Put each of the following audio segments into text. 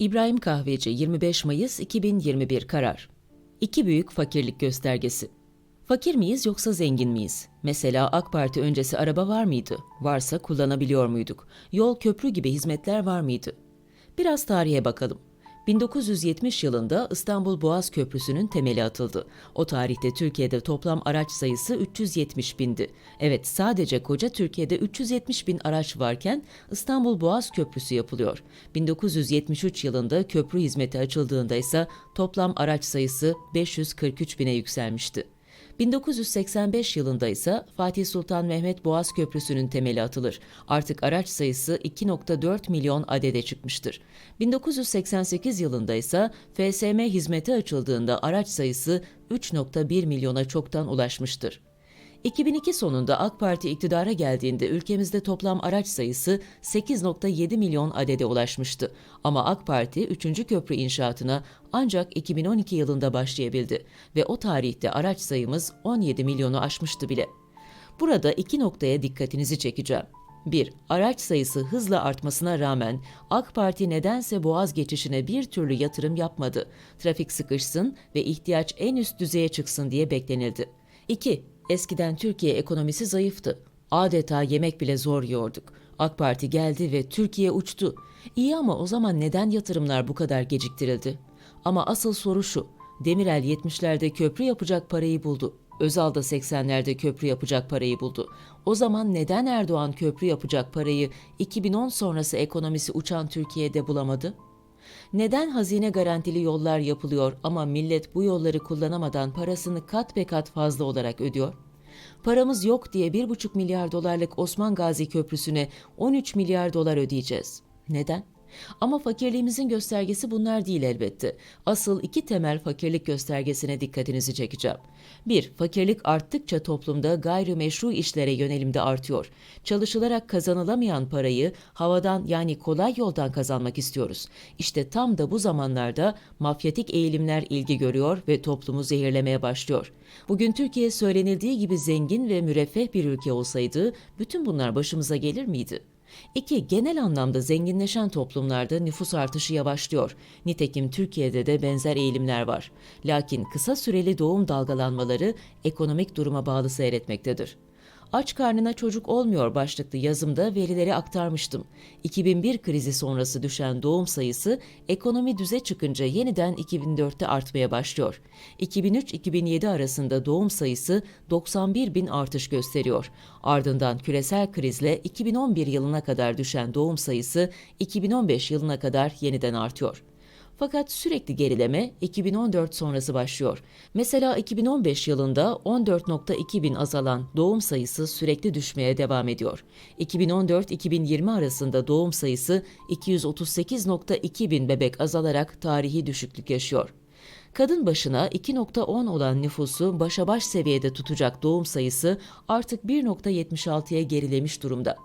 İbrahim Kahveci 25 Mayıs 2021 karar. İki büyük fakirlik göstergesi. Fakir miyiz yoksa zengin miyiz? Mesela AK Parti öncesi araba var mıydı? Varsa kullanabiliyor muyduk? Yol, köprü gibi hizmetler var mıydı? Biraz tarihe bakalım. 1970 yılında İstanbul Boğaz Köprüsü'nün temeli atıldı. O tarihte Türkiye'de toplam araç sayısı 370 bindi. Evet sadece koca Türkiye'de 370 bin araç varken İstanbul Boğaz Köprüsü yapılıyor. 1973 yılında köprü hizmeti açıldığında ise toplam araç sayısı 543 bine yükselmişti. 1985 yılında ise Fatih Sultan Mehmet Boğaz Köprüsü'nün temeli atılır. Artık araç sayısı 2.4 milyon adede çıkmıştır. 1988 yılında ise FSM hizmeti açıldığında araç sayısı 3.1 milyona çoktan ulaşmıştır. 2002 sonunda AK Parti iktidara geldiğinde ülkemizde toplam araç sayısı 8.7 milyon adede ulaşmıştı. Ama AK Parti 3. köprü inşaatına ancak 2012 yılında başlayabildi ve o tarihte araç sayımız 17 milyonu aşmıştı bile. Burada iki noktaya dikkatinizi çekeceğim. 1. Araç sayısı hızla artmasına rağmen AK Parti nedense Boğaz geçişine bir türlü yatırım yapmadı. Trafik sıkışsın ve ihtiyaç en üst düzeye çıksın diye beklenildi. 2. Eskiden Türkiye ekonomisi zayıftı. Adeta yemek bile zor yiyorduk. AK Parti geldi ve Türkiye uçtu. İyi ama o zaman neden yatırımlar bu kadar geciktirildi? Ama asıl soru şu. Demirel 70'lerde köprü yapacak parayı buldu. Özal da 80'lerde köprü yapacak parayı buldu. O zaman neden Erdoğan köprü yapacak parayı 2010 sonrası ekonomisi uçan Türkiye'de bulamadı? Neden hazine garantili yollar yapılıyor ama millet bu yolları kullanamadan parasını kat be kat fazla olarak ödüyor? Paramız yok diye 1,5 milyar dolarlık Osman Gazi Köprüsü'ne 13 milyar dolar ödeyeceğiz. Neden? Ama fakirliğimizin göstergesi bunlar değil elbette. Asıl iki temel fakirlik göstergesine dikkatinizi çekeceğim. 1. Fakirlik arttıkça toplumda gayrimeşru işlere yönelimde artıyor. Çalışılarak kazanılamayan parayı havadan yani kolay yoldan kazanmak istiyoruz. İşte tam da bu zamanlarda mafyatik eğilimler ilgi görüyor ve toplumu zehirlemeye başlıyor. Bugün Türkiye söylenildiği gibi zengin ve müreffeh bir ülke olsaydı bütün bunlar başımıza gelir miydi? 2. Genel anlamda zenginleşen toplumlarda nüfus artışı yavaşlıyor. Nitekim Türkiye'de de benzer eğilimler var. Lakin kısa süreli doğum dalgalanmaları ekonomik duruma bağlı seyretmektedir. Aç karnına çocuk olmuyor başlıklı yazımda verileri aktarmıştım. 2001 krizi sonrası düşen doğum sayısı ekonomi düze çıkınca yeniden 2004'te artmaya başlıyor. 2003-2007 arasında doğum sayısı 91 bin artış gösteriyor. Ardından küresel krizle 2011 yılına kadar düşen doğum sayısı 2015 yılına kadar yeniden artıyor. Fakat sürekli gerileme 2014 sonrası başlıyor. Mesela 2015 yılında 14.2 bin azalan doğum sayısı sürekli düşmeye devam ediyor. 2014-2020 arasında doğum sayısı 238.2 bin bebek azalarak tarihi düşüklük yaşıyor. Kadın başına 2.10 olan nüfusu başa baş seviyede tutacak doğum sayısı artık 1.76'ya gerilemiş durumda.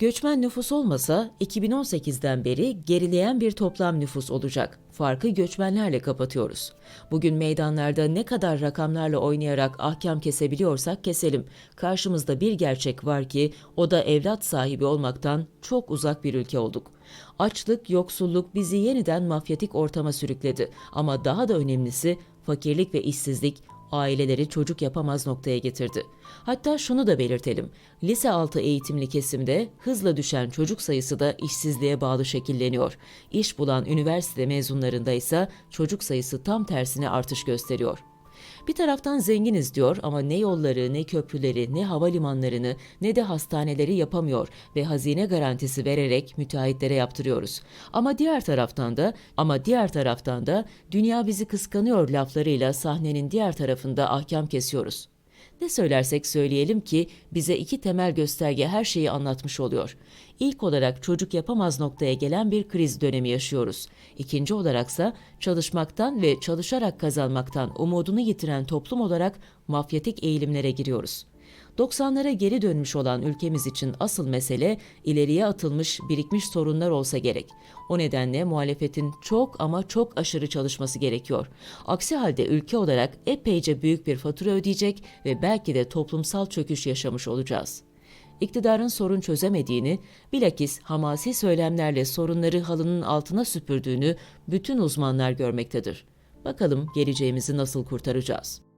Göçmen nüfus olmasa 2018'den beri gerileyen bir toplam nüfus olacak. Farkı göçmenlerle kapatıyoruz. Bugün meydanlarda ne kadar rakamlarla oynayarak ahkam kesebiliyorsak keselim. Karşımızda bir gerçek var ki o da evlat sahibi olmaktan çok uzak bir ülke olduk. Açlık, yoksulluk bizi yeniden mafyatik ortama sürükledi. Ama daha da önemlisi fakirlik ve işsizlik aileleri çocuk yapamaz noktaya getirdi. Hatta şunu da belirtelim. Lise altı eğitimli kesimde hızla düşen çocuk sayısı da işsizliğe bağlı şekilleniyor. İş bulan üniversite mezunlarında ise çocuk sayısı tam tersine artış gösteriyor. Bir taraftan zenginiz diyor ama ne yolları, ne köprüleri, ne havalimanlarını, ne de hastaneleri yapamıyor ve hazine garantisi vererek müteahhitlere yaptırıyoruz. Ama diğer taraftan da ama diğer taraftan da dünya bizi kıskanıyor laflarıyla sahnenin diğer tarafında ahkam kesiyoruz. Ne söylersek söyleyelim ki bize iki temel gösterge her şeyi anlatmış oluyor. İlk olarak çocuk yapamaz noktaya gelen bir kriz dönemi yaşıyoruz. İkinci olaraksa çalışmaktan ve çalışarak kazanmaktan umudunu yitiren toplum olarak mafyatik eğilimlere giriyoruz. 90'lara geri dönmüş olan ülkemiz için asıl mesele ileriye atılmış, birikmiş sorunlar olsa gerek. O nedenle muhalefetin çok ama çok aşırı çalışması gerekiyor. Aksi halde ülke olarak epeyce büyük bir fatura ödeyecek ve belki de toplumsal çöküş yaşamış olacağız. iktidarın sorun çözemediğini, bilakis hamasi söylemlerle sorunları halının altına süpürdüğünü bütün uzmanlar görmektedir. Bakalım geleceğimizi nasıl kurtaracağız?